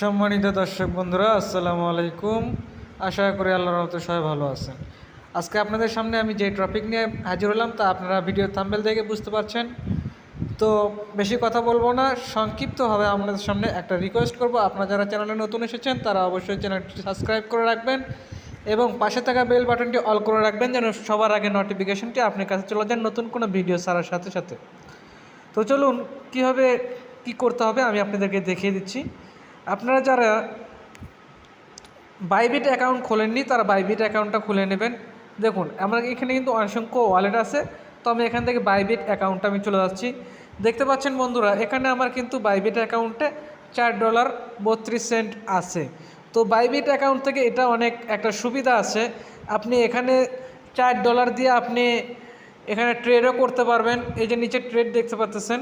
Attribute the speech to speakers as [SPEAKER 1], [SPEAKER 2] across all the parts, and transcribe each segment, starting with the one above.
[SPEAKER 1] সম্মানিত দর্শক বন্ধুরা, আসসালামু আলাইকুম। আশা করি আল্লাহর রহমতে সবাই ভালো আছেন। আজকে আপনাদের সামনে আমি যে টপিক নিয়ে হাজির হলাম তা আপনারা ভিডিও থাম্বেল দেখে বুঝতে পারছেন। তো বেশি কথা বলব না, সংক্ষিপ্তভাবে আপনাদের সামনে একটা রিকোয়েস্ট করব। আপনারা যারা চ্যানেলে নতুন এসেছেন, তারা অবশ্যই চ্যানেলটি সাবস্ক্রাইব করে রাখবেন এবং পাশে থাকা বেল বাটনটি অল করে রাখবেন যেন সবার আগে নোটিফিকেশনটি আপনার কাছে চলে যান নতুন কোনো ভিডিও ছাড়ার সাথে সাথে। তো চলুন, কীভাবে কি করতে হবে আমি আপনাদেরকে দেখিয়ে দিচ্ছি। আপনারা যারা বাইবিট অ্যাকাউন্ট খোলেননি, তারা বাইবিট অ্যাকাউন্টটা খুলে নেবেন। দেখুন, আমার এখানে কিন্তু অসংখ্য ওয়ালেট আছে। তো আমি এখান থেকে বাইবিট অ্যাকাউন্টটা আমি চলে যাচ্ছি। দেখতে পাচ্ছেন বন্ধুরা, এখানে আমার কিন্তু বাইবিট অ্যাকাউন্টে চার ডলার বত্রিশ সেন্ট আছে। তো বাইবিট অ্যাকাউন্ট থেকে এটা অনেক একটা সুবিধা আছে। আপনি এখানে চার ডলার দিয়ে আপনি এখানে ট্রেডও করতে পারবেন। এই যে নিচে ট্রেড দেখতে পাচ্ছেন।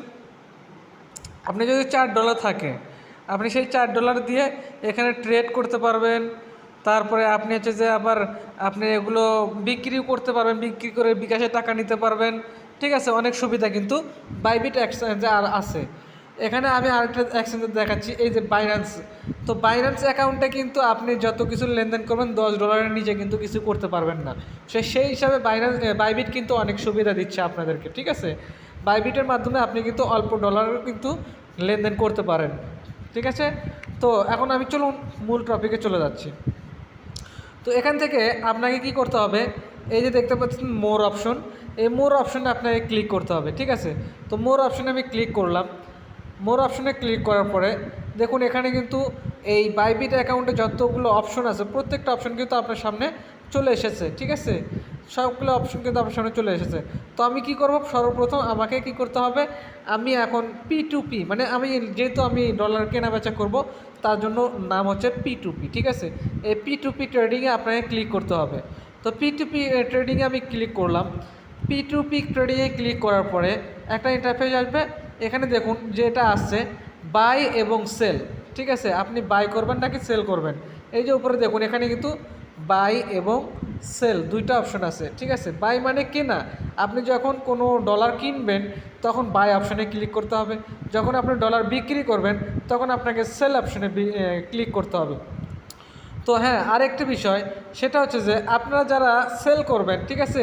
[SPEAKER 1] আপনি যদি চার ডলার থাকে আপনি সেই চার ডলার দিয়ে এখানে ট্রেড করতে পারবেন। তারপরে আপনি হচ্ছে যে আবার আপনি এগুলো বিক্রিও করতে পারবেন, বিক্রি করে বিকাশে টাকা নিতে পারবেন। ঠিক আছে, অনেক সুবিধা কিন্তু বাইবিট এক্সচেঞ্জে আর আছে। এখানে আমি আরেকটা এক্সচেঞ্জে দেখাচ্ছি, এই যে বাইন্যান্স তো বাইন্যান্স অ্যাকাউন্টে কিন্তু আপনি যত কিছু লেনদেন করবেন, দশ ডলারের নিচে কিন্তু কিছু করতে পারবেন না। সে সেই হিসাবে বাইন্যান্স বাইবিট কিন্তু অনেক সুবিধা দিচ্ছে আপনাদেরকে, ঠিক আছে? বাইবিটের মাধ্যমে আপনি কিন্তু অল্প ডলারও কিন্তু লেনদেন করতে পারেন। ঠিক আছে? তো এখন আমি চলুন মূল টপিকে চলে যাচ্ছি। তো এখান থেকে আপনাকে কি করতে হবে? এই যে দেখতে পাচ্ছেন মোর অপশন এই মোর অপশনে আপনাকে ক্লিক করতে হবে, ঠিক আছে? তো মোর অপশনে আমি ক্লিক করলাম। মোর অপশনে ক্লিক করার পরে দেখুন এখানে কিন্তু এই বাইবিট অ্যাকাউন্টে যতগুলো অপশন আছে, প্রত্যেকটা অপশন কিন্তু আপনার সামনে চলে এসেছে, ঠিক আছে? সবগুলো অপশন কিন্তু আপনার সামনে চলে এসেছে। তো আমি কি করব? সর্বপ্রথম আমাকে কি করতে হবে? আমি এখন পি টু পি মানে আমি যেহেতু আমি ডলার কেনা বেচা করব, তার জন্য নাম হচ্ছে পি টু পি ঠিক আছে? এই পি টু পি ট্রেডিংয়ে আপনাকে ক্লিক করতে হবে। তো পি টু পি ট্রেডিংয়ে আমি ক্লিক করলাম। পি টু পি ট্রেডিংয়ে ক্লিক করার পরে একটা ইন্টারফেস আসবে। এখানে দেখুন যেটা আসছে বাই এবং সেল ঠিক আছে? আপনি বাই করবেন নাকি সেল করবেন? এই যে উপরে দেখুন, এখানে কিন্তু বাই এবং সেল, দুইটা অপশন আছে, ঠিক আছে? বাই মানে কেনা। আপনি যখন কোনো ডলার কিনবেন, তখন বাই অপশনে ক্লিক করতে হবে। যখন আপনি ডলার বিক্রি করবেন, তখন আপনাকে সেল অপশনে ক্লিক করতে হবে। তো হ্যাঁ আরেকটি বিষয়, সেটা হচ্ছে যে আপনারা যারা সেল করবেন, ঠিক আছে?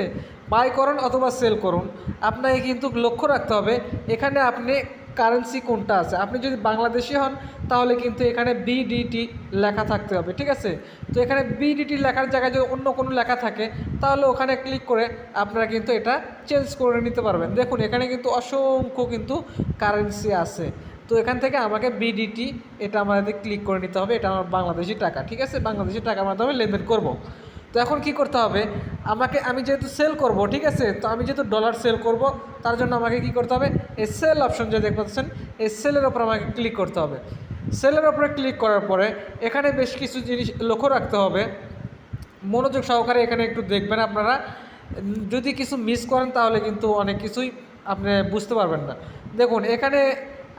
[SPEAKER 1] বাই করুন অথবা সেল করুন, আপনাকে কিন্তু লক্ষ্য রাখতে হবে, এখানে আপনি কারেন্সি কোনটা আছে? আপনি যদি বাংলাদেশি হন, তাহলে কিন্তু এখানে বিডিটি লেখা থাকতে হবে, ঠিক আছে? তো এখানে বিডিটি লেখার জায়গায় যদি অন্য কোনো লেখা থাকে, তাহলে ওখানে ক্লিক করে আপনারা কিন্তু এটা চেঞ্জ করে নিতে পারবেন। দেখুন, এখানে কিন্তু অসংখ্য কিন্তু কারেন্সি আছে। তো এখান থেকে আমাকে বিডিটি এটা আমাদের ক্লিক করে নিতে হবে, এটা আমার বাংলাদেশি টাকা, ঠিক আছে? বাংলাদেশি টাকার মাধ্যমে লেনদেন করব। তো এখন কি করতে হবে? আমাকে, আমি যেহেতু সেল করব, ঠিক আছে? তো আমি যেহেতু ডলার সেল করব, তার জন্য আমাকে কি করতে হবে? এই সেল অপশন যে দেখতে পাচ্ছেন, এই সেলের ওপর আমাকে ক্লিক করতে হবে। সেলের ওপরে ক্লিক করার পরে এখানে বেশ কিছু জিনিস লক্ষ্য রাখতে হবে। মনোযোগ সহকারে এখানে একটু দেখবেন আপনারা। যদি কিছু মিস করেন তাহলে কিন্তু অনেক কিছুই আপনি বুঝতে পারবেন না। দেখুন, এখানে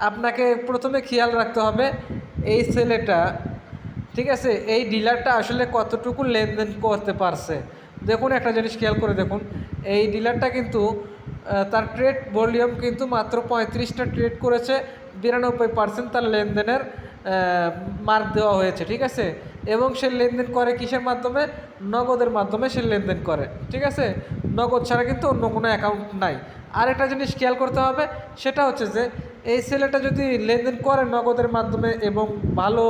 [SPEAKER 1] আপনাকে প্রথমে খেয়াল রাখতে হবে, এই ছেলেটা ঠিক আছে? এই ডিলারটা আসলে কতটুকু লেনদেন করতে পারছে? দেখুন একটা জিনিস খেয়াল করে দেখুন। এই ডিলারটা কিন্তু তার ট্রেড ভলিউম কিন্তু মাত্র পঁয়ত্রিশটা ট্রেড করেছে। বিরানব্বই পার্সেন্ট তার লেনদেনের মার্ক দেওয়া হয়েছে, ঠিক আছে? এবং সে লেনদেন করে কিসের মাধ্যমে? নগদের মাধ্যমে সে লেনদেন করে, ঠিক আছে? নগদ ছাড়া কিন্তু অন্য কোনো অ্যাকাউন্ট নাই। আরেকটা জিনিস খেয়াল করতে হবে, সেটা হচ্ছে যে এই ছেলেটা যদি লেনদেন করে নগদের মাধ্যমে এবং ভালো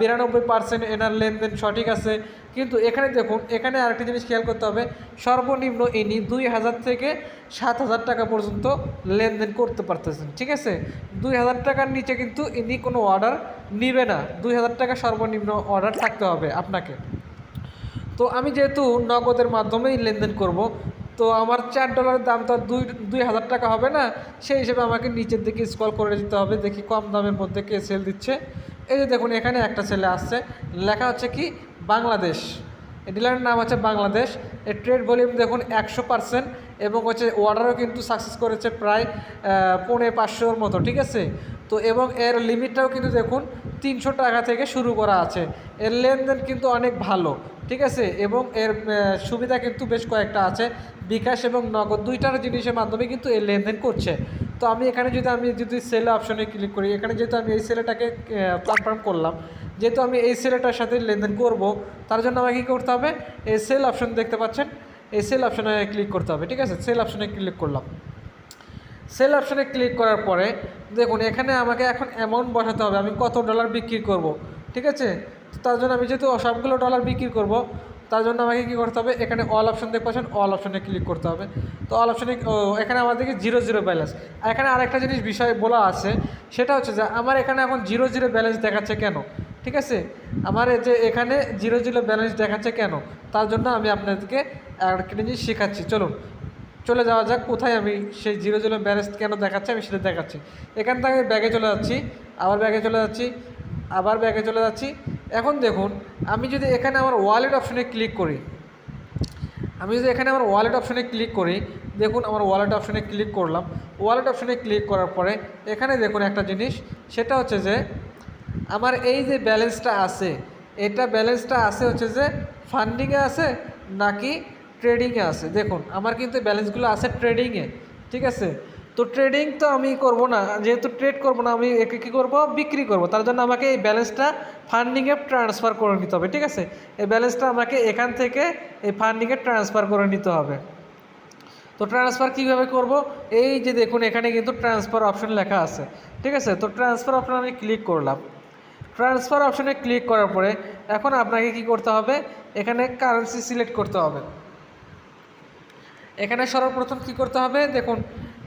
[SPEAKER 1] বিরানব্বই পার্সেন্ট এনার লেনদেন সঠিক আছে, কিন্তু এখানে দেখুন, এখানে আরেকটি জিনিস খেয়াল করতে হবে, সর্বনিম্ন ইনি দুই হাজার থেকে সাত হাজার টাকা পর্যন্ত লেনদেন করতে পারতেছেন, ঠিক আছে? দুই হাজার টাকার নিচে কিন্তু ইনি কোনো অর্ডার নিবে না, দুই হাজার টাকা সর্বনিম্ন অর্ডার থাকতে হবে আপনাকে। তো আমি যেহেতু নগদের মাধ্যমেই লেনদেন করব তো আমার চার ডলারের দাম তো দুই দুই হাজার টাকা হবে না। সেই হিসেবে আমাকে নিচের দিকে স্কল করে দিতে হবে, দেখি কম দামের মধ্যে কে সেল দিচ্ছে। এই যে দেখুন, এখানে একটা ছেলে আসছে। লেখা হচ্ছে কি, বাংলাদেশ। ডিলারের নাম হচ্ছে বাংলাদেশ। এর ট্রেড ভলিউম দেখুন একশো পার্সেন্ট এবং হচ্ছে অর্ডারও কিন্তু সাকসেস করেছে প্রায় পৌনে পাঁচশোর মতো, ঠিক আছে? তো এবং এর লিমিটটাও কিন্তু দেখুন তিনশো টাকা থেকে শুরু করা আছে। এর লেনদেন কিন্তু অনেক ভালো, ঠিক আছে? এবং এর সুবিধা কিন্তু বেশ কয়েকটা আছে। বিকাশ এবং নগদ দুইটার জিনিসের মাধ্যমে কিন্তু এর লেনদেন করছে। তো আমি এখানে যদি আমি যদি সেল অপশনে ক্লিক করি, এখানে যেহেতু আমি এই সেলেটাকে কনফার্ম করলাম, যেহেতু আমি এই সেলেটার সাথে লেনদেন করব, তার জন্য আমাকে কী করতে হবে? এই সেল অপশন দেখতে পাচ্ছেন? এই সেল অপশনে ক্লিক করতে হবে, ঠিক আছে? সেল অপশনে ক্লিক করলাম। সেল অপশানে ক্লিক করার পরে দেখুন, এখানে আমাকে এখন অ্যামাউন্ট বসাতে হবে। আমি কত ডলার বিক্রি করব, ঠিক আছে? তার জন্য আমি যেহেতু সবগুলো ডলার বিক্রি করব, তার জন্য আমাকে কী করতে হবে? এখানে অল অপশন দেখতে পাচ্ছেন অল অপশনে ক্লিক করতে হবে। তো অল অপশনে এখানে আমাদেরকে জিরো জিরো ব্যালেন্স আর এখানে আরেকটা জিনিস, বিষয় বলা আছে, সেটা হচ্ছে যে আমার এখানে এখন জিরো জিরো ব্যালেন্স দেখাচ্ছে কেন? ঠিক আছে? আমার যে এখানে জিরো জিরো ব্যালেন্স দেখাচ্ছে কেন? তার জন্য আমি আপনাদেরকে একটা জিনিস শেখাচ্ছি। চলুন চলে যাওয়া যাক, কোথায় আমি সেই জিরো জিরো ব্যালেন্স কেন দেখাচ্ছে, আমি সেটা দেখাচ্ছি। এখান থেকে আমি ব্যাগে চলে যাচ্ছি, আবার ব্যাগে চলে যাচ্ছি, আবার ব্যাগে চলে যাচ্ছি। এখন দেখুন, আমি যদি এখানে আমার ওয়ালেট অপশনে ক্লিক করি, আমি যদি এখানে আমার ওয়ালেট অপশনে ক্লিক করি, দেখুন আমার ওয়ালেট অপশনে ক্লিক করলাম। ওয়ালেট অপশনে ক্লিক করার পরে এখানে দেখুন একটা জিনিস, সেটা হচ্ছে যে আমার এই যে ব্যালেন্সটা আছে, এটা ব্যালেন্সটা আছে হচ্ছে যে ফান্ডিংয়ে আছে, নাকি ট্রেডিংয়ে আছে। দেখুন, আমার কিন্তু ব্যালেন্সগুলো আছে ট্রেডিংয়ে ঠিক আছে? তো ট্রেডিং তো আমি করব না, যেহেতু ট্রেড করব না, আমি একে কী করব? বিক্রি করব। তার জন্য আমাকে এই ব্যালেন্সটা ফান্ডিংয়ে ট্রান্সফার করে নিতে হবে, ঠিক আছে? এই ব্যালেন্সটা আমাকে এখান থেকে এই ফান্ডিংয়ে ট্রান্সফার করে নিতে হবে। তো ট্রান্সফার কীভাবে করব? এই যে দেখুন, এখানে কিন্তু ট্রান্সফার অপশন লেখা আছে, ঠিক আছে? তো ট্রান্সফার অপশন আমি ক্লিক করলাম। ট্রান্সফার অপশনে ক্লিক করার পরে, এখন আপনাকে কি করতে হবে? এখানে কারেন্সি সিলেক্ট করতে হবে। এখানে সর্বপ্রথম কি করতে হবে? দেখুন,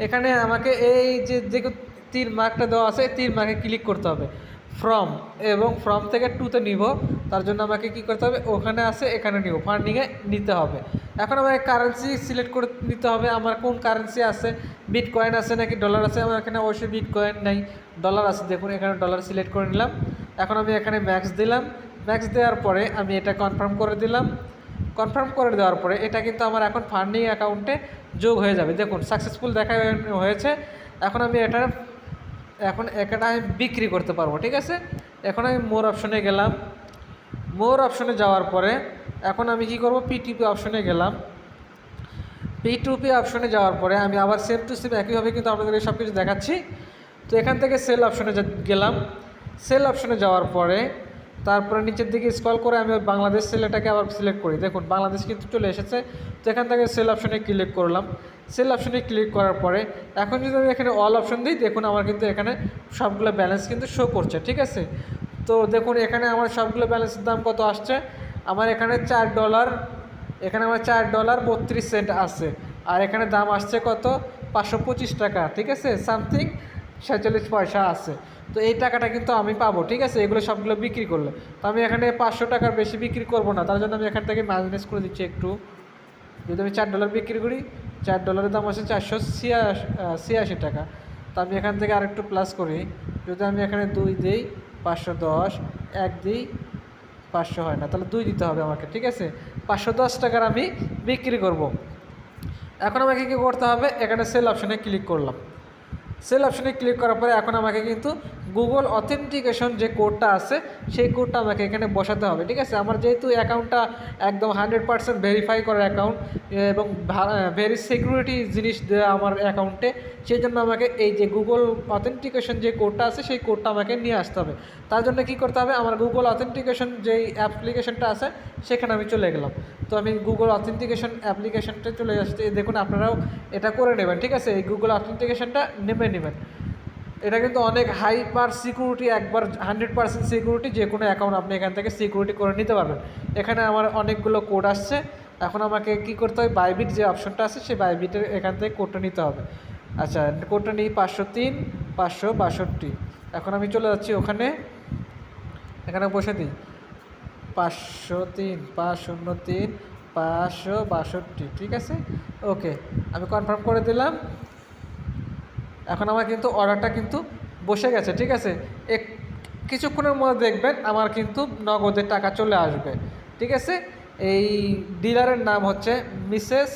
[SPEAKER 1] এখানে আমাকে এই যে যে তীর মার্কটা দেওয়া আছে, তীর মার্কে ক্লিক করতে হবে। ফ্রম এবং ফ্রম থেকে টুতে নিব। তার জন্য আমাকে কি করতে হবে? ওখানে আছে, এখানে নিব। ফান্ডিংয়ে নিতে হবে। এখন আমাকে কারেন্সি সিলেক্ট করে নিতে হবে। আমার কোন কারেন্সি আছে? বিট কয়েন আছে নাকি? ডলার আছে? আমার এখানে অবশ্যই বিট কয়েন নাই। ডলার আছে। দেখুন, এখানে ডলার সিলেক্ট করে নিলাম। এখন আমি এখানে ম্যাক্স দিলাম। ম্যাক্স দেওয়ার পরে আমি এটা কনফার্ম করে দিলাম। কনফার্ম করে দেওয়ার পরে এটা কিন্তু আমার এখন ফান্ডিং অ্যাকাউন্টে যোগ হয়ে যাবে। দেখুন সাকসেসফুল দেখা হয়েছে। এখন আমি এটা, এখন এটা আমি বিক্রি করতে পারব, ঠিক আছে? এখন আমি মোর অপশনে গেলাম। মোর অপশনে যাওয়ার পরে এখন আমি কি করব? পিটিপি অপশনে গেলাম। পি টু অপশনে যাওয়ার পরে আমি আবার সেম টু সেম একইভাবে কিন্তু আপনাদেরকে সব কিছু দেখাচ্ছি। তো এখান থেকে সেল অপশনে গেলাম। সেল অপশনে যাওয়ার পরে তারপরে নিচের দিকে স্কল করে আমি বাংলাদেশ সেলেটাকে আবার সিলেক্ট করি। দেখুন, বাংলাদেশ কিন্তু চলে এসেছে। তো এখান থেকে সেল অপশনে ক্লিক করলাম। সেল অপশনে ক্লিক করার পরে এখন যদি আমি এখানে অল অপশন দিই, দেখুন আমার কিন্তু এখানে সবগুলো ব্যালেন্স কিন্তু শো করছে, ঠিক আছে? তো দেখুন, এখানে আমার সবগুলো ব্যালেন্সের দাম কত আসছে? আমার এখানে চার ডলার এখানে আমার চার ডলার বত্রিশ সেন্ট আছে। আর এখানে দাম আসছে কত? পাঁচশো পঁচিশ টাকা, ঠিক আছে? সামথিং ছেচল্লিশ পয়সা আছে। তো এই টাকাটা কিন্তু আমি পাবো, ঠিক আছে? এগুলো সবগুলো বিক্রি করলে। তো আমি এখানে পাঁচশো টাকার বেশি বিক্রি করব না, তার জন্য আমি এখান থেকে মাইনাস করে দিচ্ছি একটু। যদি আমি চার ডলার বিক্রি করি, চার ডলারের দাম আছে চারশো ছিয়াশি টাকা। তো আমি এখান থেকে আরেকটু প্লাস করি। যদি আমি এখানে দুই দিই, পাঁচশো দশ, এক দিই, পাঁচশো হয় না, তাহলে দুই দিতে হবে আমাকে, ঠিক আছে? পাঁচশো দশ টাকার আমি বিক্রি করব। এখন আমাকে কী করতে হবে? এখানে সেল অপশানে ক্লিক করলাম। সেল অপশনে ক্লিক করার পরে এখন আমাকে কিন্তু গুগল অথেন্টিকেশন যে কোডটা আছে, সেই কোডটা আমাকে এখানে বসাতে হবে, ঠিক আছে? আমার যেহেতু অ্যাকাউন্টটা একদম হান্ড্রেড পার্সেন্ট ভেরিফাই করার অ্যাকাউন্ট এবং ভেরি সিকিউরিটি জিনিস দেওয়া আমার অ্যাকাউন্টে সেই জন্য আমাকে এই যে গুগল অথেন্টিকেশন যে কোডটা আছে, সেই কোডটা আমাকে নিয়ে আসতে হবে। তার জন্য কী করতে হবে? আমার গুগল অথেন্টিকেশন যেই অ্যাপ্লিকেশনটা আছে, সেখানে আমি চলে গেলাম। তো আমি গুগল অথেন্টিকেশন অ্যাপ্লিকেশনটা চলে আসতে, দেখুন আপনারাও এটা করে নেবেন, ঠিক আছে? এই গুগল অথেন্টিকেশনটা নেবে নেবেন। এটা কিন্তু অনেক হাই পার সিকিউরিটি একবার হান্ড্রেড পার্সেন্ট সিকিউরিটি যে কোনো অ্যাকাউন্ট আপনি এখান থেকে সিকিউরিটি করে নিতে পারবেন। এখানে আমার অনেকগুলো কোড আসছে। এখন আমাকে কি করতে হবে বাইবিট যে অপশনটা আছে, সেই বাইবিটের এখান থেকে কোডটা নিতে হবে। আচ্ছা কোডটা নিই পাঁচশো তিন, পাঁচশো বাষট্টি। এখন আমি চলে যাচ্ছি ওখানে। এখানে বসে দিই। পাঁচশো তিন পাঁচ শূন্য তিন, পাঁচশো বাষট্টি, ঠিক আছে? ওকে আমি কনফার্ম করে দিলাম। এখন আমার কিন্তু অর্ডারটা কিন্তু বসে গেছে, ঠিক আছে? এক, কিছুক্ষণের মধ্যে দেখবেন আমার কিন্তু নগদের টাকা চলে আসবে, ঠিক আছে? এই ডিলারের নাম হচ্ছে মিসেস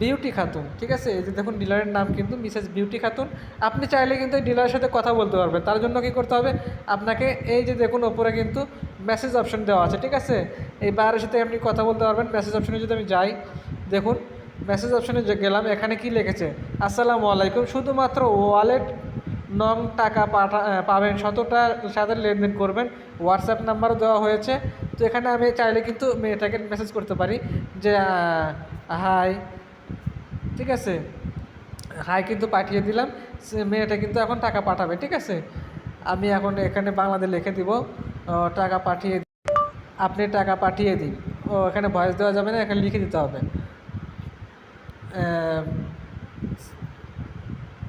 [SPEAKER 1] বিউটি খাতুন, ঠিক আছে? এই যে দেখুন ডিলারের নাম কিন্তু মিসেস বিউটি খাতুন। আপনি চাইলে কিন্তু এই ডিলারের সাথে কথা বলতে পারবেন, তার জন্য কী করতে হবে? আপনাকে এই যে দেখুন ওপরে কিন্তু মেসেজ অপশন দেওয়া আছে, ঠিক আছে? এই বাইরের সাথে আপনি কথা বলতে পারবেন মেসেজ অপশনে যদি আমি যাই, দেখুন মেসেজ অপশনে গেলাম, এখানে কি লিখেছে? আসসালামু আলাইকুম, শুধুমাত্র ওয়ালেট নং টাকা পাঠা পাবেন শতটার সাথে লেনদেন করবেন। হোয়াটসঅ্যাপ নাম্বারও দেওয়া হয়েছে। তো এখানে আমি চাইলে কিন্তু মেয়েটাকে মেসেজ করতে পারি যে হাই ঠিক আছে? হাই কিন্তু পাঠিয়ে দিলাম। মেয়েটা কিন্তু এখন টাকা পাঠাবে, ঠিক আছে? আমি এখন এখানে বাংলাদেশ লিখে দিব টাকা পাঠিয়ে আপনি টাকা পাঠিয়ে দিন। ও, এখানে ভয়েস দেওয়া যাবে না, এখানে লিখে দিতে হবে।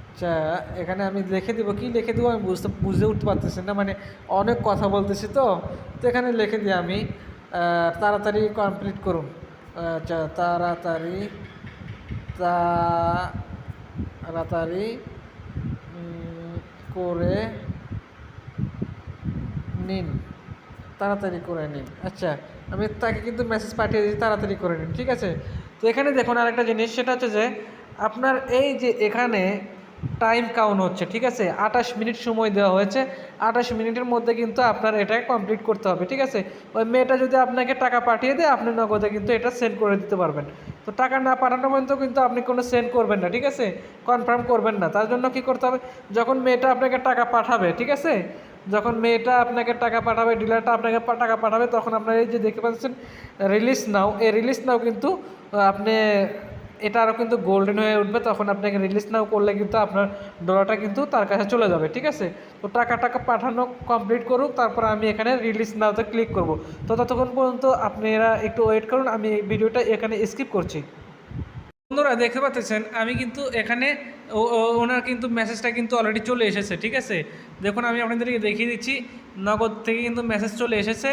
[SPEAKER 1] আচ্ছা এখানে আমি লিখে দিব, কি লিখে দেবো আমি বুঝতে বুঝতে উঠতে পারতেছি না মানে অনেক কথা বলতেছি তো তো এখানে লিখে দিই আমি তাড়াতাড়ি কমপ্লিট করুন। আচ্ছা তাড়াতাড়ি তাড়াতাড়ি করে নিন, তাড়াতাড়ি করে নিন। আচ্ছা আমি তাকে কিন্তু মেসেজ পাঠিয়ে দিয়েছি, তাড়াতাড়ি করে নিন, ঠিক আছে? তো এখানে দেখুন আরেকটা জিনিস, সেটা হচ্ছে যে আপনার এই যে এখানে টাইম কাউন্ট হচ্ছে, ঠিক আছে? আঠাশ মিনিট সময় দেওয়া হয়েছে। আঠাশ মিনিটের মধ্যে কিন্তু আপনার এটা কমপ্লিট করতে হবে, ঠিক আছে? ওই মেয়েটা যদি আপনাকে টাকা পাঠিয়ে দেয়, আপনি নগদে কিন্তু এটা সেন্ড করে দিতে পারবেন। তো টাকা না পাঠানো পর্যন্ত কিন্তু আপনি কোনো সেন্ড করবেন না, ঠিক আছে? কনফার্ম করবেন না। তার জন্য কি করতে হবে? যখন মেয়েটা আপনাকে টাকা পাঠাবে, ঠিক আছে? যখন মেয়েটা আপনাকে টাকা পাঠাবে, ডিলারটা আপনাকে টাকা পাঠাবে, তখন আপনার এই যে দেখতে পাচ্ছেন রিলিজ নাও এই রিলিজ নাও কিন্তু আপনি, এটা আরও কিন্তু গোল্ডেন হয়ে উঠবে, তখন আপনাকে রিলিজ নাও করলে কিন্তু আপনার ডলারটা কিন্তু তার কাছে চলে যাবে, ঠিক আছে? তো টাকা টাকা পাঠানো কমপ্লিট করুক, তারপর আমি এখানে রিলিজ নাওতে ক্লিক করব। তো ততক্ষণ পর্যন্ত আপনারা একটু ওয়েট করুন, আমি ভিডিওটা এখানে স্কিপ করছি। বন্ধুরা দেখতে পাচ্ছেন, আমি কিন্তু এখানে ওনার কিন্তু মেসেজটা কিন্তু অলরেডি চলে এসেছে, ঠিক আছে? দেখুন, আমি আপনাদেরকে দেখিয়ে দিচ্ছি, নগদ থেকে কিন্তু মেসেজ চলে এসেছে।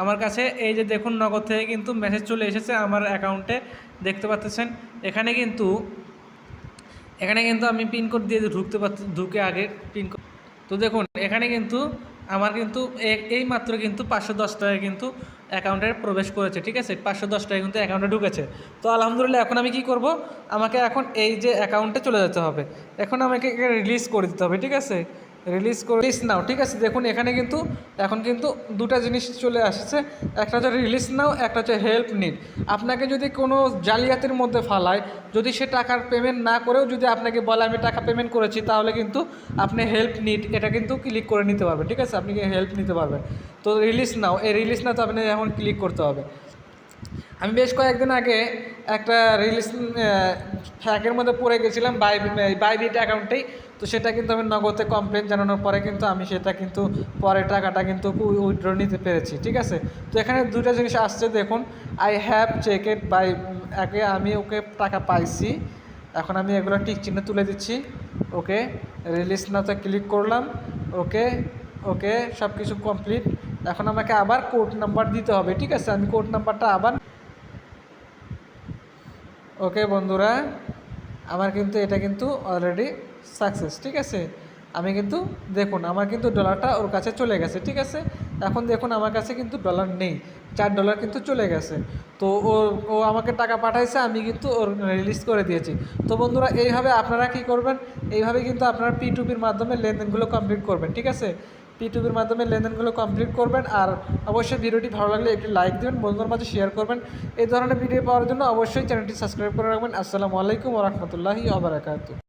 [SPEAKER 1] আমার কাছে এই যে দেখুন, নগদ থেকে কিন্তু মেসেজ চলে এসেছে আমার অ্যাকাউন্টে দেখতে পাচ্ছেন? এখানে কিন্তু এখানে কিন্তু আমি পিনকোড দিয়ে ঢুকতে পার ঢুকে আগে পিনকোড তো দেখুন, এখানে কিন্তু আমার কিন্তু এই মাত্র কিন্তু পাঁচশো দশ টাকায় কিন্তু অ্যাকাউন্টে প্রবেশ করেছে, ঠিক আছে? পাঁচশো দশ টাকা কিন্তু অ্যাকাউন্টে ঢুকেছে। তো আলহামদুলিল্লাহ, এখন আমি কি করব? আমাকে এখন এই যে অ্যাকাউন্টে চলে যেতে হবে। এখন আমাকে রিলিজ করে দিতে হবে, ঠিক আছে? রিলিজ করে রিলিজ নাও ঠিক আছে? দেখুন, এখানে কিন্তু, এখন কিন্তু দুটা জিনিস চলে আসছে। একটা হচ্ছে রিলিজ নাও একটা হচ্ছে হেল্প নিড আপনাকে যদি কোনো জালিয়াতির মধ্যে ফালায়, যদি সে টাকার পেমেন্ট না করেও যদি আপনাকে বলে, আমি টাকা পেমেন্ট করেছি তাহলে কিন্তু আপনি হেল্প নিড এটা কিন্তু ক্লিক করে নিতে পারবেন, ঠিক আছে? আপনি হেল্প নিতে পারবেন। তো রিলিজ নাও এই রিলিজ নাও তো আপনি এখন ক্লিক করতে হবে। আমি বেশ কয়েকদিন আগে একটা রিলিজ ফ্যাকের মধ্যে পড়ে গেছিলাম বাই বাইবিট অ্যাকাউন্টেই তো সেটা কিন্তু আমি নগদে কমপ্লেন জানানোর পরে কিন্তু আমি সেটা কিন্তু পরে টাকাটা কিন্তু উইথড্র নিতে পেরেছি, ঠিক আছে? তো এখানে দুটো জিনিস আসছে, দেখুন। I have check it by আগে আমি ওকে টাকা পাইছি, এখন আমি এগুলো টিক চিহ্ন তুলে দিচ্ছি, ওকে? রিলিজ নাতে ক্লিক করলাম, ওকে? ওকে সব কিছু কমপ্লিট এখন আমাকে আবার কোড নাম্বার দিতে হবে, ঠিক আছে? আমি কোড নাম্বারটা আবার ওকে, বন্ধুরা, আমার কিন্তু এটা কিন্তু অলরেডি সাকসেস ঠিক আছে? আমি কিন্তু দেখুন, আমার কিন্তু ডলারটা ওর কাছে চলে গেছে, ঠিক আছে? এখন দেখুন, আমার কাছে কিন্তু ডলার নেই, চার ডলার কিন্তু চলে গেছে। তো ও ও আমাকে টাকা পাঠাইছে, আমি কিন্তু ওর রিলিজ করে দিয়েছি। তো বন্ধুরা, এইভাবে আপনারা কি করবেন? এইভাবে কিন্তু আপনারা পি টুপির মাধ্যমে লেনদেনগুলো কমপ্লিট করবেন, ঠিক আছে? পি টুপির মাধ্যমে লেনদেনগুলো কমপ্লিট করবেন, আর অবশ্যই ভিডিওটি ভালো লাগলে একটি লাইক দেবেন, বন্ধুদের মাঝে শেয়ার করবেন। এই ধরনের ভিডিও পাওয়ার জন্য অবশ্যই চ্যানেলটি সাবস্ক্রাইব করে রাখবেন। আসসালামু আলাইকুম রহমতুল্লাহি আবরাকাতু